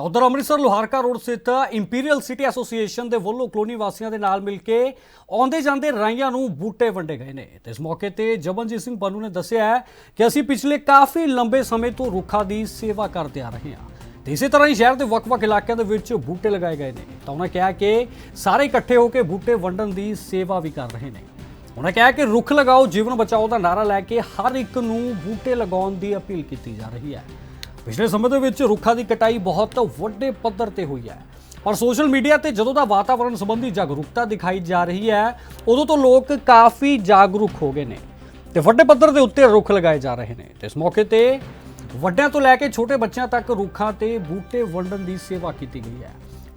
ਤਾਂ ਉਧਰ ਅੰਮ੍ਰਿਤਸਰ ਲੋਹਾਰਕਾ ਰੋਡ ਸਥਿਤ ਇੰਪੀਰੀਅਲ ਸਿਟੀ ਐਸੋਸੀਏਸ਼ਨ ਦੇ ਵੱਲੋਂ ਕਲੋਨੀ ਵਾਸੀਆਂ ਦੇ ਨਾਲ ਮਿਲ ਕੇ ਆਉਂਦੇ ਜਾਂਦੇ ਰਾਈਆਂ ਨੂੰ ਬੂਟੇ ਵੰਡੇ ਗਏ ਨੇ। ਤੇ ਇਸ ਮੌਕੇ ਤੇ ਜਬਨਜੀਤ ਸਿੰਘ ਪੰਨੂ ਨੇ ਦੱਸਿਆ ਕਿ ਅਸੀਂ ਪਿਛਲੇ ਕਾਫੀ ਲੰਬੇ ਸਮੇਂ ਤੋਂ ਰੁੱਖਾਂ ਦੀ ਸੇਵਾ ਕਰਦੇ ਆ ਰਹੇ ਹਾਂ। ਤੇ ਇਸੇ ਤਰ੍ਹਾਂ ਹੀ ਸ਼ਹਿਰ ਦੇ ਵੱਖ-ਵੱਖ ਇਲਾਕਿਆਂ ਦੇ ਵਿੱਚ ਬੂਟੇ ਲਗਾਏ ਗਏ ਨੇ। ਤਾਂ ਉਹਨਾਂ ਕਿਹਾ ਕਿ ਸਾਰੇ ਇਕੱਠੇ ਹੋ ਕੇ ਬੂਟੇ ਵੰਡਣ ਦੀ ਸੇਵਾ ਵੀ ਕਰ ਰਹੇ ਨੇ। ਉਹਨਾਂ ਕਿਹਾ ਕਿ ਰੁੱਖ ਲਗਾਓ, ਜੀਵਨ ਬਚਾਓ ਦਾ ਨਾਰਾ ਲੈ ਕੇ ਹਰ ਇੱਕ ਨੂੰ ਬੂਟੇ ਲਗਾਉਣ ਦੀ ਅਪੀਲ ਕੀਤੀ ਜਾ ਰਹੀ ਹੈ। ਪਿਛਲੇ ਸਮੇਂ ਦੇ ਵਿੱਚ ਰੁੱਖਾਂ ਦੀ ਕਟਾਈ ਬਹੁਤ ਵੱਡੇ ਪੱਧਰ ਤੇ ਹੋਈ ਹੈ। ਪਰ ਸੋਸ਼ਲ ਮੀਡੀਆ ਤੇ ਜਦੋਂ ਦਾ ਵਾਤਾਵਰਣ ਸੰਬੰਧੀ ਜਾਗਰੂਕਤਾ ਦਿਖਾਈ ਜਾ ਰਹੀ ਹੈ, ਉਦੋਂ ਤੋਂ ਲੋਕ ਕਾਫੀ ਜਾਗਰੂਕ ਹੋ ਗਏ ਨੇ ਤੇ ਵੱਡੇ ਪੱਧਰ ਦੇ ਉੱਤੇ ਰੁੱਖ ਲਗਾਏ ਜਾ ਰਹੇ ਨੇ। ਤੇ ਇਸ ਮੌਕੇ ਤੇ ਵੱਡਿਆਂ ਤੋਂ ਲੈ ਕੇ ਛੋਟੇ ਬੱਚਿਆਂ ਤੱਕ ਰੁੱਖਾਂ ਤੇ ਬੂਟੇ ਵੰਡਣ ਦੀ ਸੇਵਾ ਕੀਤੀ ਗਈ ਹੈ।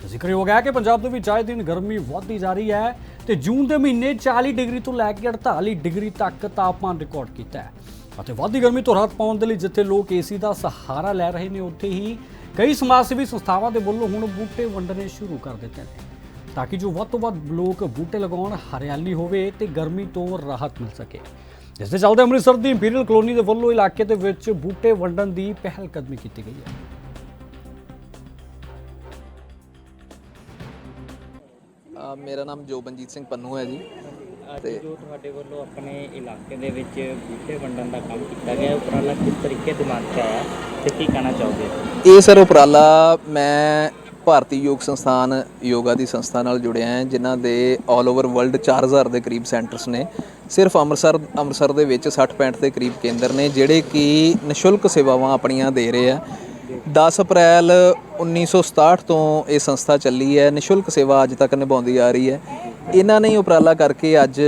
ਜ਼ਿਕਰ ਹੈ ਕਿ ਪੰਜਾਬ ਦੇ ਵਿੱਚ ਆਏ ਦਿਨ ਗਰਮੀ ਵਧਦੀ ਜਾ ਰਹੀ ਹੈ ਤੇ ਜੂਨ ਦੇ ਮਹੀਨੇ 40 ਡਿਗਰੀ ਤੋਂ ਲੈ ਕੇ 48 ਡਿਗਰੀ ਤੱਕ ਤਾਪਮਾਨ ਰਿਕਾਰਡ ਕੀਤਾ ਹੈ। ਅਤੇ ਵਧਦੀ ਗਰਮੀ ਤੋਂ ਰਾਹਤ ਪਾਉਣ ਦੇ ਲਈ ਜਿੱਥੇ ਲੋਕ ਏਸੀ ਦਾ ਸਹਾਰਾ ਲੈ ਰਹੇ ਨੇ, ਉੱਥੇ ਹੀ ਕਈ ਸਮਾਜ ਸੇਵੀ ਸੰਸਥਾਵਾਂ ਦੇ ਵੱਲੋਂ ਹੁਣ ਬੂਟੇ ਵੰਡਣੇ ਸ਼ੁਰੂ ਕਰ ਦਿੱਤੇ ਨੇ। ਤਾਂ ਕਿ ਜੋ ਵੱਧ ਤੋਂ ਵੱਧ ਲੋਕ ਬੂਟੇ ਲਗਾਉਣ, ਹਰਿਆਲੀ ਹੋਵੇ ਤੇ ਗਰਮੀ ਤੋਂ ਰਾਹਤ ਮਿਲ ਸਕੇ। ਜਿਸ ਦੇ ਚੱਲਦੇ ਅੰਮ੍ਰਿਤਸਰ ਦੀ ਇੰਪੀਰੀਅਲ ਕਲੋਨੀ ਦੇ ਵੱਲੋਂ ਇਲਾਕੇ ਦੇ ਵਿੱਚ ਬੂਟੇ ਵੰਡਣ ਦੀ ਪਹਿਲ ਕਦਮੀ ਕੀਤੀ ਗਈ ਹੈ। ਅ, ਮੇਰਾ ਨਾਮ ਜੋਬਨਜੀਤ ਸਿੰਘ ਪੰਨੂ ਹੈ ਜੀ। ਅੱਜ ਜੋ ਤੁਹਾਡੇ ਵੱਲੋਂ ਆਪਣੇ ਇਲਾਕੇ ਦੇ ਵਿੱਚ ਬੂਟੇ ਵੰਡਣ ਦਾ ਕੰਮ ਕੀਤਾ ਗਿਆ ਹੈ, ਉਪਰਾਲਾ ਕਿਸ ਤਰੀਕੇ ਦਿਮਾਗ 'ਚ ਆਇਆ ਤੇ ਕੀ ਕਹਿਣਾ ਚਾਹੋਗੇ? ਇਹ ਸਰ ਉਪਰਾਲਾ ਮੈਂ ਭਾਰਤੀ ਯੋਗ ਸੰਸਥਾਨ ਯੋਗਾ ਦੀ ਸੰਸਥਾ ਨਾਲ ਜੁੜਿਆ ਹਾਂ ਜਿਨ੍ਹਾਂ ਦੇ 올 ਓਵਰ ਵਰਲਡ 4000 ਦੇ ਕਰੀਬ ਸੈਂਟਰਸ ਨੇ। ਸਿਰਫ ਅੰਮ੍ਰਿਤਸਰ ਅੰਮ੍ਰਿਤਸਰ ਦੇ ਵਿੱਚ 60 65 ਦੇ ਕਰੀਬ ਕੇਂਦਰ ਨੇ ਜਿਹੜੇ ਕਿ ਨਿਸ਼ੁਲਕ ਸੇਵਾਵਾਂ ਆਪਣੀਆਂ ਦੇ ਰਹੇ ਆ। 10 ਅਪ੍ਰੈਲ 1967 ਤੋਂ ਇਹ ਸੰਸਥਾ ਚੱਲੀ ਹੈ। ਨਿਸ਼ੁਲਕ ਸੇਵਾ ਅੱਜ ਤੱਕ ਨਿਭਾਉਂਦੀ ਆ ਰਹੀ ਹੈ। ਇਹਨਾਂ ਨੇ ਹੀ ਉਪਰਾਲਾ ਕਰਕੇ ਅੱਜ,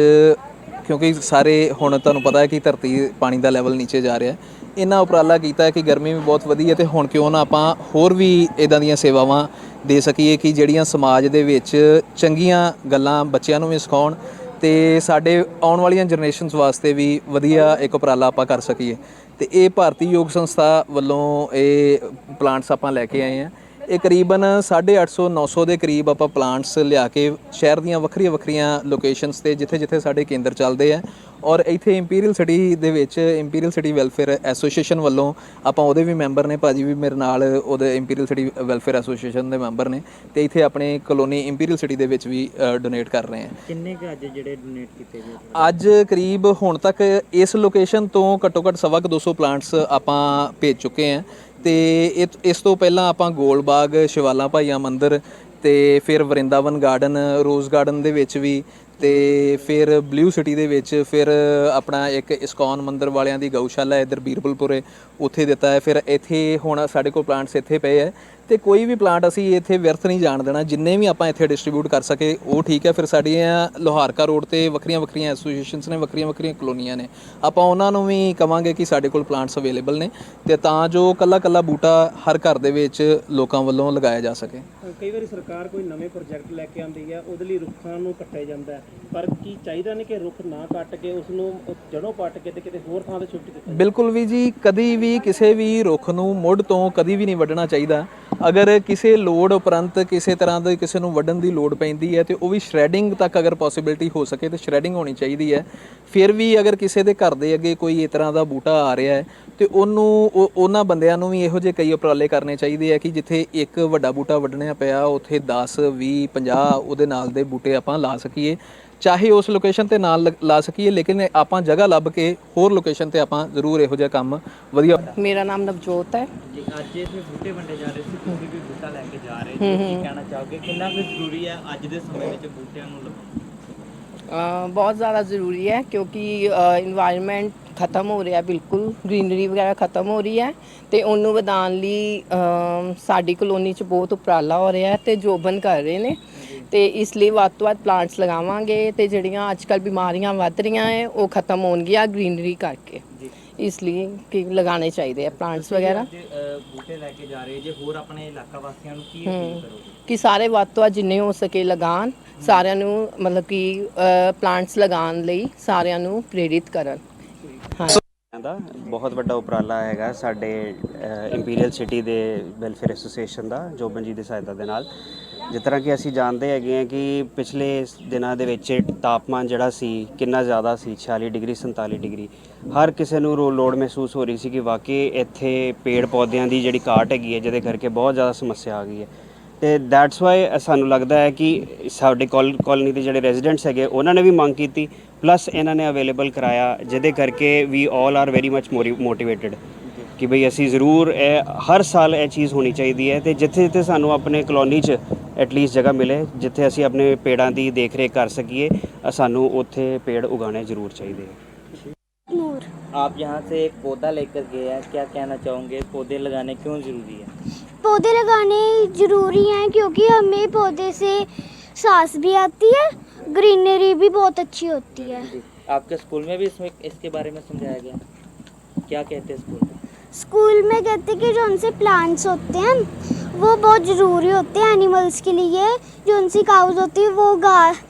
ਕਿਉਂਕਿ ਸਾਰੇ ਹੁਣ ਤੁਹਾਨੂੰ ਪਤਾ ਹੈ ਕਿ ਧਰਤੀ ਪਾਣੀ ਦਾ ਲੈਵਲ ਨੀਚੇ ਜਾ ਰਿਹਾ ਹੈ। ਇਹਨਾਂ ਉਪਰਾਲਾ ਕੀਤਾ ਕਿ ਗਰਮੀ ਵੀ ਬਹੁਤ ਵਧੀ ਹੈ ਤੇ ਹੁਣ ਕਿਉਂ ਨਾ ਆਪਾਂ ਹੋਰ ਵੀ ਇਦਾਂ ਦੀਆਂ ਸੇਵਾਵਾਂ ਦੇ ਸਕੀਏ ਕਿ ਜਿਹੜੀਆਂ ਸਮਾਜ ਦੇ ਵਿੱਚ ਚੰਗੀਆਂ ਗੱਲਾਂ ਬੱਚਿਆਂ ਨੂੰ ਵੀ ਸਿਖਾਉਣ ਤੇ ਸਾਡੇ ਆਉਣ ਵਾਲੀਆਂ ਜਨਰੇਸ਼ਨਸ ਵਾਸਤੇ ਵੀ ਵਧੀਆ ਇੱਕ ਉਪਰਾਲਾ ਆਪਾਂ ਕਰ ਸਕੀਏ। ਤੇ ਇਹ ਭਾਰਤੀ ਯੋਗ ਸੰਸਥਾ ਵੱਲੋਂ ਇਹ ਪਲਾਂਟਸ ਆਪਾਂ ਲੈ ਕੇ ਆਏ ਆ। ਇਹ ਕਰੀਬਨ 850 900 ਦੇ ਕਰੀਬ ਆਪਾਂ ਪਲਾਂਟਸ ਲਿਆ ਕੇ ਸ਼ਹਿਰ ਦੀਆਂ ਵੱਖਰੀਆਂ ਵੱਖਰੀਆਂ ਲੋਕੇਸ਼ਨਸ ਤੇ ਜਿੱਥੇ ਜਿੱਥੇ ਸਾਡੇ ਕੇਂਦਰ ਚੱਲਦੇ ਆ। ਔਰ ਇੱਥੇ ਇੰਪੀਰੀਅਲ ਸਿਟੀ ਦੇ ਵਿੱਚ ਇੰਪੀਰੀਅਲ ਸਿਟੀ ਵੈਲਫੇਅਰ ਐਸੋਸੀਏਸ਼ਨ ਵੱਲੋਂ ਆਪਾਂ ਉਹਦੇ ਵੀ ਮੈਂਬਰ ਨੇ ਭਾਜੀ ਵੀ ਮੇਰੇ ਨਾਲ ਉਹਦੇ ਇੰਪੀਰੀਅਲ ਸਿਟੀ ਵੈਲਫੇਅਰ ਐਸੋਸੀਏਸ਼ਨ ਦੇ ਮੈਂਬਰ ਨੇ ਤੇ ਇੱਥੇ ਆਪਣੇ ਕਲੋਨੀ ਇੰਪੀਰੀਅਲ ਸਿਟੀ ਦੇ ਵਿੱਚ ਵੀ ਡੋਨੇਟ ਕਰ ਰਹੇ ਆ। ਕਿੰਨੇ ਕੁ ਅੱਜ ਜਿਹੜੇ ਡੋਨੇਟ ਕੀਤੇ ਗਏ? ਅੱਜ ਕਰੀਬ ਹੁਣ ਤੱਕ ਇਸ ਲੋਕੇਸ਼ਨ ਤੋਂ ਘੱਟੋ ਘੱਟ ਸਵਾ ਕੁ 200 ਪਲਾਂਟਸ ਆਪਾਂ ਭੇਜ ਚੁੱਕੇ ਹਾਂ ਤੇ ਇਹ- ਇਸ ਤੋਂ ਪਹਿਲਾਂ ਆਪਾਂ ਗੋਲਬਾਗ ਸ਼ਿਵਾਲਾ ਭਾਈਆ ਮੰਦਿਰ ਤੇ ਫਿਰ ਵਰਿੰਦਾਵਨ ਗਾਰਡਨ, ਰੋਜ਼ ਗਾਰਡਨ ਦੇ ਵਿੱਚ ਵੀ ਤੇ ਫਿਰ ਬਲੂ ਸਿਟੀ ਦੇ ਵਿੱਚ ਫਿਰ ਆਪਣਾ ਇੱਕ ਇਸਕੌਨ ਮੰਦਿਰ ਵਾਲਿਆਂ ਦੀ ਗਊਸ਼ਾਲਾ ਹੈ ਇਧਰ ਬੀਰਬਲਪੁਰੇ ਉੱਥੇ ਦਿੱਤਾ ਹੈ। ਫਿਰ ਇੱਥੇ ਹੁਣ ਸਾਡੇ ਕੋਲ ਪਲਾਂਟਸ ਇੱਥੇ ਪਏ ਹੈ। ਤੇ ਕੋਈ ਵੀ ਪਲਾਂਟ ਅਸੀਂ ਇੱਥੇ ਵਿਅਰਥ ਨਹੀਂ ਜਾਣ ਦੇਣਾ ਜਿੰਨੇ ਵੀ ਆਪਾਂ ਇੱਥੇ ਡਿਸਟ੍ਰੀਬਿਊਟ ਕਰ ਸਕੇ ਉਹ ਠੀਕ ਹੈ। ਫਿਰ ਸਾਡੀਆਂ ਲੋਹਾਰਕਾ ਰੋਡ ਤੇ ਵੱਖਰੀਆਂ ਵੱਖਰੀਆਂ ਐਸੋਸੀਏਸ਼ਨਸ ਨੇ ਵੱਖਰੀਆਂ ਵੱਖਰੀਆਂ ਕਲੋਨੀਆਂ ਨੇ। ਆਪਾਂ ਉਹਨਾਂ ਨੂੰ ਵੀ ਕਵਾਂਗੇ ਕਿ ਸਾਡੇ ਕੋਲ ਪਲਾਂਟਸ ਅਵੇਲੇਬਲ ਨੇ ਤੇ ਤਾਂ ਜੋ ਕੱਲਾ ਕੱਲਾ ਬੂਟਾ ਹਰ ਘਰ ਦੇ ਵਿੱਚ ਲੋਕਾਂ ਵੱਲੋਂ ਲਗਾਇਆ ਜਾ ਸਕੇ। ਕਈ ਵਾਰੀ ਸਰਕਾਰ ਕੋਈ ਨਵੇਂ ਪ੍ਰੋਜੈਕਟ ਲੈ ਕੇ ਆਉਂਦੀ ਹੈ ਉਹਦੇ ਲਈ ਰੁੱਖਾਂ ਨੂੰ ਕੱਟਿਆ ਜਾਂਦਾ ਪਰ ਕੀ ਚਾਹੀਦਾ ਨਹੀਂ ਕਿ ਰੁੱਖ ਨਾ ਕੱਟ ਕੇ ਉਸ ਨੂੰ ਜੜੋਂ ਪੱਟ ਕੇ ਤੇ ਕਿਤੇ ਹੋਰ ਥਾਂ ਤੇ ਸ਼ਿਫਟ ਕੀਤਾ ਬਿਲਕੁਲ ਵੀ ਜੀ ਕਦੀ ਵੀ ਕਿਸੇ ਵੀ ਰੁੱਖ ਨੂੰ ਮੁੱਢ ਤੋਂ ਕਦੀ ਵੀ ਨਹੀਂ ਵੱਢਣਾ ਚਾਹੀਦਾ। ਅਗਰ ਕਿਸੇ ਲੋੜ ਉਪਰੰਤ ਕਿਸੇ ਤਰ੍ਹਾਂ ਦੇ ਕਿਸੇ ਨੂੰ ਵੱਢਣ ਦੀ ਲੋੜ ਪੈਂਦੀ ਹੈ ਤੇ ਉਹ ਵੀ ਸ਼੍ਰੈਡਿੰਗ ਤੱਕ ਅਗਰ ਪੋਸਿਬਿਲਿਟੀ ਹੋ ਸਕੇ ਤੇ ਸ਼੍ਰੈਡਿੰਗ ਹੋਣੀ ਚਾਹੀਦੀ ਹੈ। ਫਿਰ ਵੀ ਅਗਰ ਕਿਸੇ ਦੇ ਘਰ ਦੇ ਅੱਗੇ ਕੋਈ ਇਸ ਤਰ੍ਹਾਂ ਦਾ ਬੂਟਾ ਆ ਰਿਹਾ ਹੈ ਤੇ ਉਹਨੂੰ ਉਹ- ਉਹਨਾਂ ਬੰਦਿਆਂ ਨੂੰ ਵੀ ਇਹੋ ਜਿਹੇ ਕਈ ਉਪਰਾਲੇ ਕਰਨੇ ਚਾਹੀਦੇ ਆ ਕਿ ਜਿੱਥੇ ਇੱਕ ਵੱਡਾ ਬੂਟਾ ਵੱਢਣਾ ਪਿਆ, ਉੱਥੇ 10 20 50 ਉਹਦੇ ਨਾਲ ਦੇ ਬੂਟੇ ਆਪਾਂ ਲਾ ਸਕੀਏ। ਚਾਹੇ ਉਸ ਲੋਕੇਸ਼ਨ ਤੇ ਨਾਲ ਲ- ਸਕੀਏ ਲੇਕਿਨ ਆਪਾਂ ਜਗ੍ਹਾ ਲੱਭ ਕੇ ਹੋਰ ਲੋਕੇਸ਼ਨ ਤੇ ਆਪਾਂ ਜ਼ਰੂਰ ਇਹੋ ਜਿਹਾ ਕੰਮ ਵਧੀਆ ਮੇਰਾ ਨਾਮ ਨਵਜੋਤ ਹੈ। ਜੀ ਅੱਜ ਇੱਥੇ ਬੂਟੇ ਵੰਡੇ ਜਾ ਰਹੇ ਸੀ ਤੁਸੀਂ ਵੀ ਬੂਟਾ ਲੈ ਕੇ ਜਾ ਰਹੇ ਸੀ ਕੀ ਕਹਿਣਾ ਚਾਹੋਗੇ ਕਿੰਨਾ ਕੁ ਜ਼ਰੂਰੀ ਹੈ ਅੱਜ ਦੇ ਸਮੇਂ ਵਿੱਚ ਬੂਟਿਆਂ ਨੂੰ ਲਗਾਉਣਾ ਅ, ਬਹੁਤ ਜ਼ਿਆਦਾ ਜ਼ਰੂਰੀ ਹੈ ਕਿਉਂਕਿ ਇਨਵਾਇਰਨਮੈਂਟ ਖਤਮ ਹੋ ਰਿਹਾ ਬਿਲਕੁਲ। ਗ੍ਰੀਨਰੀ ਵਗੈਰਾ ਖਤਮ ਹੋ ਰਹੀ ਹੈ ਤੇ ਉਹਨੂੰ ਵਧਾਉਣ ਲਈ ਸਾਡੀ ਕਲੋਨੀ 'ਚ ਬਹੁਤ ਉਪਰਾਲਾ ਹੋ ਰਿਹਾ ਤੇ ਜੋਬਨ ਕਰ ਰਹੇ ਨੇ। ਤੇ ਇਸ ਲਈ ਵੱਧ ਤੋਂ ਵੱਧ ਪਲਾਂਟਸ ਲਗਾਵਾਂਗੇ ਤੇ ਜਿਹੜੀਆਂ ਅੱਜਕੱਲ ਬਿਮਾਰੀਆਂ ਵੱਧ ਰਹੀਆਂ ਹੈ ਉਹ ਖਤਮ ਹੋਣਗੀਆਂ ਗ੍ਰੀਨਰੀ ਕਰਕੇ। ਇਸ ਲਈ ਕਿ ਲਗਾਉਣੇ ਚਾਹੀਦੇ ਆ ਪਲਾਂਟਸ ਵਗੈਰਾ। ਬੂਟੇ ਲੈ ਕੇ ਜਾ ਰਹੇ ਜੇ ਹੋਰ ਆਪਣੇ ਇਲਾਕਾ ਵਾਸੀਆਂ ਨੂੰ ਕੀ ਅਪੀਲ ਕਰੋਗੇ? ਕਿ ਸਾਰੇ ਵੱਧ ਤੋਂ ਵੱਧ ਜਿੰਨੇ ਹੋ ਸਕੇ ਲਗਾਉਣ ਸਾਰਿਆਂ ਨੂੰ ਮਤਲਬ ਕਿ ਪਲਾਂਟਸ ਲਗਾਉਣ ਲਈ ਸਾਰਿਆਂ ਨੂੰ ਪ੍ਰੇਰਿਤ ਕਰਨ। ਹਾਂ। ਦਾ ਬਹੁਤ ਵੱਡਾ ਉਪਰਾਲਾ ਹੈਗਾ ਸਾਡੇ ਇੰਪੀਰੀਅਲ ਸਿਟੀ ਦੇ ਵੈਲਫੇਅਰ ਐਸੋਸੀਏਸ਼ਨ ਦਾ ਜੋਬਨ ਜੀ ਦੀ ਸਹਾਇਤਾ ਦੇ ਨਾਲ। ਜਿਸ ਤਰ੍ਹਾਂ ਕਿ ਅਸੀਂ ਜਾਣਦੇ ਹੈਗੇ ਹਾਂ ਕਿ ਪਿਛਲੇ ਦਿਨਾਂ ਦੇ ਵਿੱਚ ਤਾਪਮਾਨ ਜਿਹੜਾ ਸੀ, ਕਿੰਨਾ ਜ਼ਿਆਦਾ ਸੀ 46 ਡਿਗਰੀ 47 ਡਿਗਰੀ। ਹਰ ਕਿਸੇ ਨੂੰ ਰੋ, ਲੋੜ ਮਹਿਸੂਸ ਹੋ ਰਹੀ ਸੀ ਕਿ ਵਾਕਈ ਇੱਥੇ ਪੇੜ ਪੌਦਿਆਂ ਦੀ ਜਿਹੜੀ ਘਾਟ ਹੈਗੀ ਹੈ, ਜਿਹਦੇ ਕਰਕੇ ਬਹੁਤ ਜ਼ਿਆਦਾ ਸਮੱਸਿਆ ਆ ਗਈ ਹੈ। ਤੇ ਦੈਟਸ ਵਾਈ ਸਾਨੂੰ ਲੱਗਦਾ ਹੈ ਕਿ ਸਾਡੇ ਕਾਲੋਨੀ ਦੇ ਜਿਹੜੇ ਰੈਜ਼ੀਡੈਂਟਸ ਹੈਗੇ, ਉਹਨਾਂ ਨੇ ਵੀ ਮੰਗ ਕੀਤੀ ਪਲੱਸ ਇਹਨਾਂ ਨੇ ਅਵੇਲੇਬਲ ਕਰਾਇਆ, ਜਿਹਦੇ ਕਰਕੇ we all are very much motivated ਕਿ ਭਈ ਅਸੀਂ ਜ਼ਰੂਰ ਇਹ, ਹਰ ਸਾਲ ਇਹ ਚੀਜ਼ ਹੋਣੀ ਚਾਹੀਦੀ ਹੈ ਤੇ ਜਿੱਥੇ ਜਿੱਥੇ ਸਾਨੂੰ ਆਪਣੇ ਕਲੋਨੀ 'ਚ ਐਟਲੀਸਟ ਜਗ੍ਹਾ ਮਿਲੇ ਜਿੱਥੇ ਅਸੀਂ ਆਪਣੇ ਪੇੜਾਂ ਦੀ ਦੇਖਰੇਖ ਕਰ ਸਕੀਏ ਅ ਸਾਨੂੰ ਉੱਥੇ ਪੇੜ ਉਗਾਉਣੇ ਜ਼ਰੂਰ ਚਾਹੀਦੇ ਹੈ नूर आप यहाँ से एक पौधा लेकर गए हैं क्या कहना चाहोगे पौधे लगाने क्यों जरूरी है पौधे लगाने ज़रूरी हैं क्योंकि हमें पौधे से सांस भी आती है ग्रीनरी भी बहुत अच्छी होती है आपके स्कूल में भी इसमें इसके बारे में समझाया गया क्या कहते हैं स्कूल में स्कूल में कहते हैं कि जो उनसे प्लांट्स होते हैं वो बहुत ज़रूरी होते हैं एनिमल्स के लिए जो उनसी काउज होती है वो घास